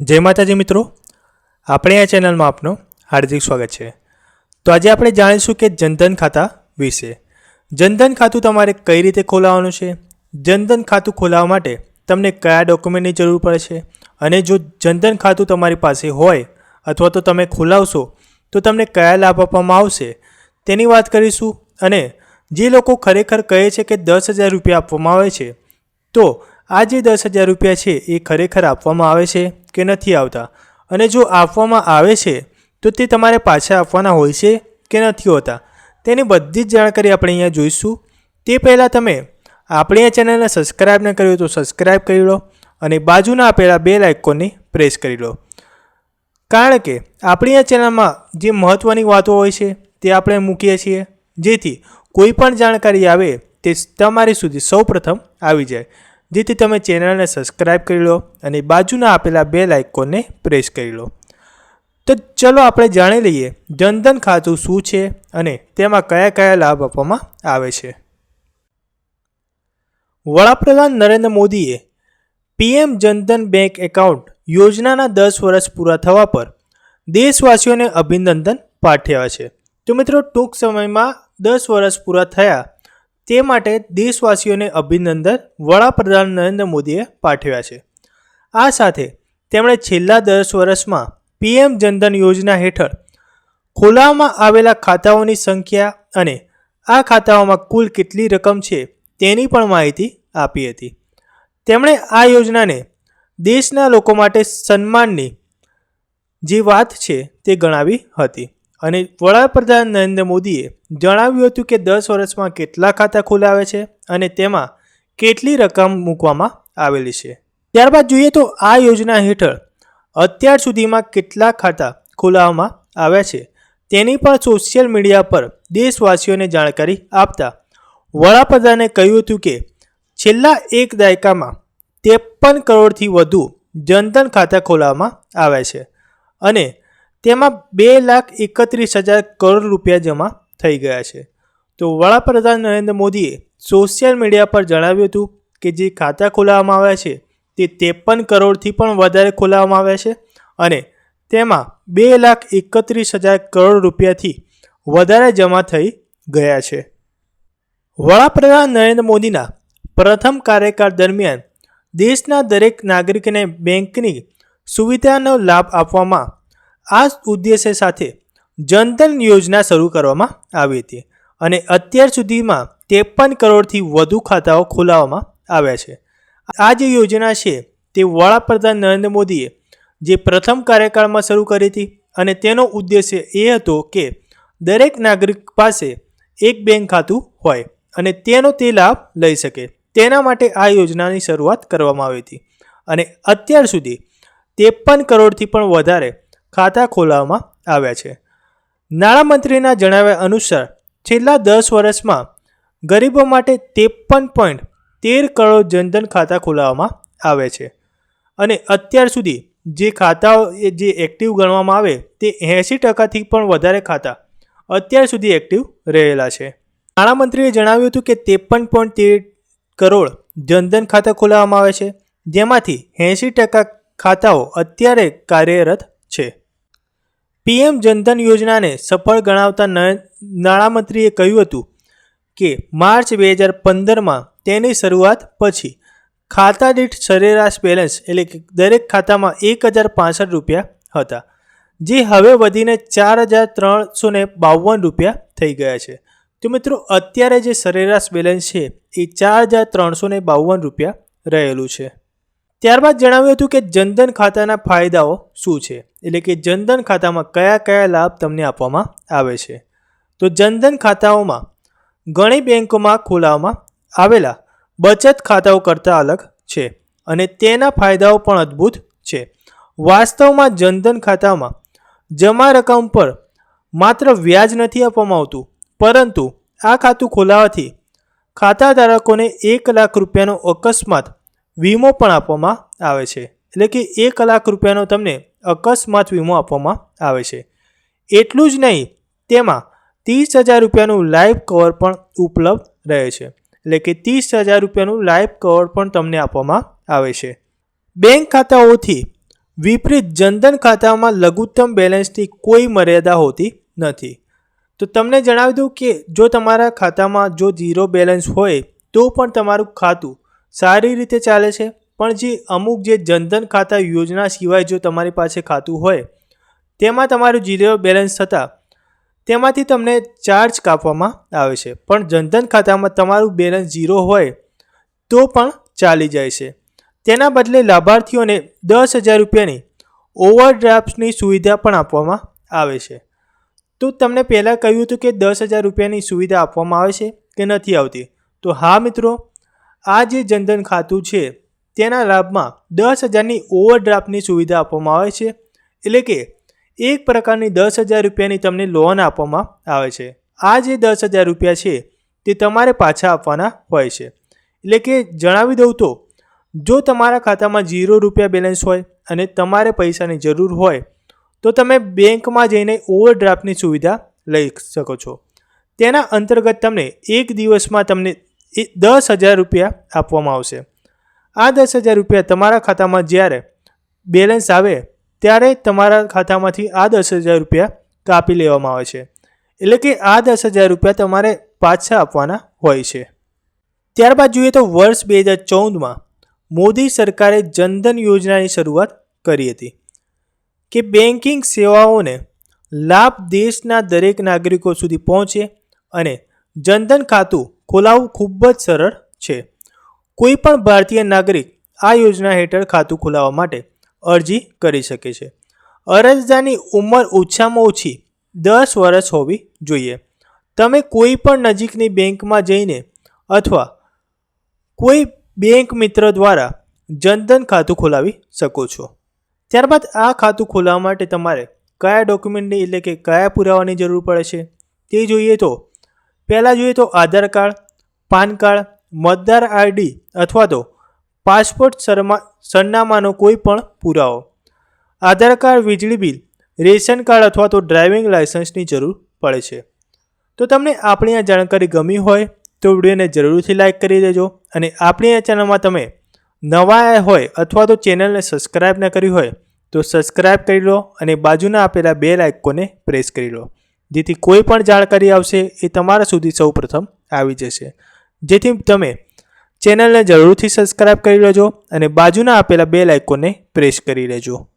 જય માતાજી મિત્રો. આપણે આ ચેનલમાં આપનું હાર્દિક સ્વાગત છે. તો આજે આપણે જાણીશું કે જનધન ખાતા વિશે. જનધન ખાતું તમારે કઈ રીતે ખોલાવવાનું છે? જનધન ખાતું ખોલાવવા માટે તમને કયા ડોક્યુમેન્ટની જરૂર પડે છે? અને જો જનધન ખાતું તમારી પાસે હોય અથવા તો તમે ખોલાવશો, તો તમને કયા લાભ આપવામાં આવશે તેની વાત કરીશું. અને જે લોકો ખરેખર કહે છે કે દસ હજાર રૂપિયા આપવામાં આવે છે, તો આ જે દસ હજાર રૂપિયા છે એ ખરેખર આપવામાં આવે છે કે નથી આવતા? અને જો આપવામાં આવે છે, તો તે તમારે પાછા આપવાના હોય છે કે નથી હોતા? તેની બધી જ જાણકારી આપણે અહીંયા જોઈશું. તે પહેલાં તમે આપણી આ ચેનલને સબસ્ક્રાઈબ ન કર્યું તો સબસ્ક્રાઈબ કરી લો અને બાજુના આપેલા બે લાઇકોનને પ્રેસ કરી લો. કારણ કે આપણી આ ચેનલમાં જે મહત્ત્વની વાતો હોય છે તે આપણે મૂકીએ છીએ. જેથી કોઈ પણ જાણકારી આવે તે તમારી સુધી સૌપ્રથમ આવી જાય. જેથી તમે ચેનલને સબસ્ક્રાઈબ કરી લો અને બાજુના આપેલા બે લાઇકોનને પ્રેસ કરી લો. તો ચલો આપણે જાણી લઈએ જનધન ખાતું શું છે અને તેમાં કયા કયા લાભ આપવામાં આવે છે. વડાપ્રધાન નરેન્દ્ર મોદીએ પીએમ જનધન બેંક એકાઉન્ટ યોજનાના દસ વર્ષ પૂરા થવા પર દેશવાસીઓને અભિનંદન પાઠવ્યા છે. તો મિત્રો ટૂંક સમયમાં દસ વર્ષ પૂરા થયા તે માટે દેશવાસીઓને અભિનંદન વડાપ્રધાન નરેન્દ્ર મોદીએ પાઠવ્યા છે. આ સાથે તેમણે છેલ્લા દસ વર્ષમાં પીએમ જનધન યોજના હેઠળ ખોલાવવામાં આવેલા ખાતાઓની સંખ્યા અને આ ખાતાઓમાં કુલ કેટલી રકમ છે તેની પણ માહિતી આપી હતી. તેમણે આ યોજનાને દેશના લોકો માટે સન્માનની જે વાત છે તે ગણાવી હતી. અને વડાપ્રધાન નરેન્દ્ર મોદીએ જણાવ્યું હતું કે દસ વર્ષમાં કેટલા ખાતા ખોલાવે છે અને તેમાં કેટલી રકમ મૂકવામાં આવેલી છે. ત્યારબાદ જોઈએ તો આ યોજના હેઠળ અત્યાર સુધીમાં કેટલા ખાતા ખોલાવવામાં આવ્યા છે. તેની પણ સોશિયલ મીડિયા પર દેશવાસીઓને જાણકારી આપતા વડાપ્રધાને કહ્યું હતું કે છેલ્લા એક દાયકામાં ત્રેપન કરોડથી વધુ જનધન ખાતા ખોલાવવામાં આવ્યા છે અને તેમાં બે લાખ એકત્રીસ હજાર કરોડ રૂપિયા જમા થઈ ગયા છે. તો વડાપ્રધાન નરેન્દ્ર મોદીએ સોશિયલ મીડિયા પર જણાવ્યું હતું કે જે ખાતા ખોલાવવામાં આવ્યા છે, તે ત્રેપન કરોડથી પણ વધારે ખોલાવવામાં આવ્યા છે અને તેમાં બે લાખ એકત્રીસ હજાર કરોડ રૂપિયાથી વધારે જમા થઈ ગયા છે. વડાપ્રધાન નરેન્દ્ર મોદીના પ્રથમ કાર્યકાળ દરમિયાન દેશના દરેક નાગરિકને બેંકની સુવિધાનો લાભ આપવામાં આ ઉદ્દેશ્ય સાથે જનધન યોજના શરૂ કરવામાં આવી હતી અને અત્યાર સુધીમાં ત્રેપન કરોડથી વધુ ખાતાઓ ખોલાવવામાં આવ્યા છે. આ જે યોજના છે, તે વડાપ્રધાન નરેન્દ્ર મોદીએ જે પ્રથમ કાર્યકાળમાં શરૂ કરી હતી અને તેનો ઉદ્દેશ્ય એ હતો કે દરેક નાગરિક પાસે એક બેંક ખાતું હોય અને તેનો તે લાભ લઈ શકે. તેના માટે આ યોજનાની શરૂઆત કરવામાં આવી હતી અને અત્યાર સુધી ત્રેપન કરોડથી પણ વધારે ખાતા ખોલાવવામાં આવ્યા છે. નાણામંત્રીના જણાવ્યા અનુસાર, છેલ્લા દસ વર્ષમાં ગરીબો માટે ત્રેપન પોઈન્ટ તેર કરોડ જનધન ખાતા ખોલાવવામાં આવે છે અને અત્યાર સુધી જે ખાતાઓ, જે એક્ટિવ ગણવામાં આવે તે એંશી ટકાથી પણ વધારે ખાતા અત્યાર સુધી એક્ટિવ રહેલા છે. નાણામંત્રીએ જણાવ્યું હતું કે ત્રેપન પોઈન્ટ તેર કરોડ જનધન ખાતા ખોલાવવામાં આવે છે, જેમાંથી એંશી ટકા ખાતાઓ અત્યારે કાર્યરત છે. પીએમ જનધન યોજનાને સફળ ગણાવતા નાણામંત્રીએ કહ્યું હતું કે માર્ચ બે હજાર પંદરમાં તેની શરૂઆત પછી ખાતા દીઠ સરેરાશ બેલેન્સ એટલે કે દરેક ખાતામાં એક હજાર પાસઠ રૂપિયા હતા, જે હવે વધીને ચાર હજાર ત્રણસો ને બાવન રૂપિયા થઈ ગયા છે. તો મિત્રો, અત્યારે જે સરેરાશ બેલેન્સ છે એ ચાર હજાર ત્રણસો બાવન રૂપિયા રહેલું છે. ત્યારબાદ જણાવ્યું હતું કે જનધન ખાતાના ફાયદાઓ શું છે? એટલે કે જનધન ખાતામાં કયા કયા લાભ તમને આપવામાં આવે છે? તો જનધન ખાતાઓમાં ઘણી બેંકોમાં ખોલાવવામાં આવેલા બચત ખાતાઓ કરતાં અલગ છે અને તેના ફાયદાઓ પણ અદ્ભુત છે. વાસ્તવમાં જનધન ખાતામાં જમા રકમ પર માત્ર વ્યાજ નથી આપવામાં આવતું, પરંતુ આ ખાતું ખોલાવવાથી ખાતા ધારકોને એક લાખ રૂપિયાનો અકસ્માત વીમો પણ આપવામાં આવે છે. એટલે કે એક લાખ રૂપિયાનો તમને અકસ્માત વીમો આપવામાં આવે છે. એટલું જ નહીં, તેમાં ત્રીસ હજાર રૂપિયાનું લાઈફ કવર પણ ઉપલબ્ધ રહે છે. એટલે કે ત્રીસ હજાર રૂપિયાનું લાઈફ કવર પણ તમને આપવામાં આવે છે. બેંક ખાતાઓથી વિપરીત જનધન ખાતામાં લઘુત્તમ બેલેન્સની કોઈ મર્યાદા હોતી નથી. તો તમને જણાવી દઉં કે જો તમારા ખાતામાં જો ઝીરો બેલેન્સ હોય, તો પણ તમારું ખાતું સારી રીતે ચાલે છે. પણ જે અમુક જે જનધન ખાતા યોજના સિવાય જો તમારી પાસે ખાતું હોય, તેમાં તમારું જીરો બેલેન્સ થતાં તેમાંથી તમને ચાર્જ કાપવામાં આવે છે. પણ જનધન ખાતામાં તમારું બેલેન્સ ઝીરો હોય, તો પણ ચાલી જાય છે. તેના બદલે લાભાર્થીઓને દસ હજાર રૂપિયાની ઓવરડ્રાફ્ટની સુવિધા પણ આપવામાં આવે છે. તો તમને પહેલાં કહ્યું હતું કે દસ હજાર રૂપિયાની સુવિધા આપવામાં આવે છે કે નથી આવતી? તો હા મિત્રો આ જે જનધન ખાતું છે, તેના લાભમાં દસ હજારની ઓવરડ્રાફ્ટની સુવિધા આપવામાં આવે છે. એટલે કે એક પ્રકારની દસ હજાર રૂપિયાની તમને લોન આપવામાં આવે છે. આ જે દસ હજાર રૂપિયા છે, તે તમારે પાછા આપવાના હોય છે. એટલે કે જણાવી દઉં તો, જો તમારા ખાતામાં ઝીરો રૂપિયા બેલેન્સ હોય અને તમારે પૈસાની જરૂર હોય, તો તમે બેંકમાં જઈને ઓવરડ્રાફ્ટની સુવિધા લઈ શકો છો. તેના અંતર્ગત તમને એક દિવસમાં તમને એ દસ હજાર રૂપિયા આપવામાં આવશે. આ દસ હજાર રૂપિયા તમારા ખાતામાં જ્યારે બેલેન્સ આવે, ત્યારે તમારા ખાતામાંથી આ દસ હજાર રૂપિયા કાપી લેવામાં આવે છે. એટલે કે આ દસ હજાર રૂપિયા તમારે પાછા આપવાના હોય છે. ત્યારબાદ જોઈએ તો વર્ષ બે હજાર ચૌદમાં મોદી સરકારે જનધન યોજનાની શરૂઆત કરી હતી કે બેન્કિંગ સેવાઓને લાભ દેશના દરેક નાગરિકો સુધી પહોંચે અને જનધન ખાતું ખોલાવવું ખૂબ જ સરળ છે. કોઈ પણ ભારતીય નાગરિક આ યોજના હેઠળ ખાતું ખોલાવવા માટે અરજી કરી શકે છે. અરજદારની ઉંમર ઓછામાં ઓછી દસ વર્ષ હોવી જોઈએ. તમે કોઈ પણ નજીકની બેંકમાં જઈને અથવા કોઈ બેંક મિત્ર દ્વારા જનધન ખાતું ખોલાવી શકો છો. ત્યારબાદ આ ખાતું ખોલાવવા માટે તમારે કયા ડોક્યુમેન્ટની એટલે કે કયા પુરાવાની જરૂર પડે છે તે જોઈએ તો પહેલાં જોઈએ તો આધાર કાર્ડ, પાન કાર્ડ, મતદાર આઈડી અથવા તો પાસપોર્ટ સરમા સરનામાનો કોઈ પણ પુરાવો. આધાર કાર્ડ, વીજળી બિલ, રેશન કાર્ડ અથવા તો ડ્રાઇવિંગ લાઇસન્સની જરૂર પડે છે. તો તમને આપણી આ જાણકારી ગમી હોય તો વિડીયોને જરૂરથી લાઇક કરી દેજો અને આપણી આ ચેનલમાં તમે નવા આવ્યા હોય અથવા તો ચેનલને સબસ્ક્રાઇબ ન કરી હોય તો સબસ્ક્રાઇબ કરી લો અને બાજુના આપેલા બે લાઇકોને પ્રેસ કરી લો. જેથી કોઈ પણ જાણકારી આવશે એ તમારા સુધી સૌપ્રથમ આવી જશે. જેથી તમે ચેનલને જરૂરથી સબસ્ક્રાઇબ કરી લેજો અને બાજુના આપેલા બે લાઇકોને પ્રેસ કરી લેજો.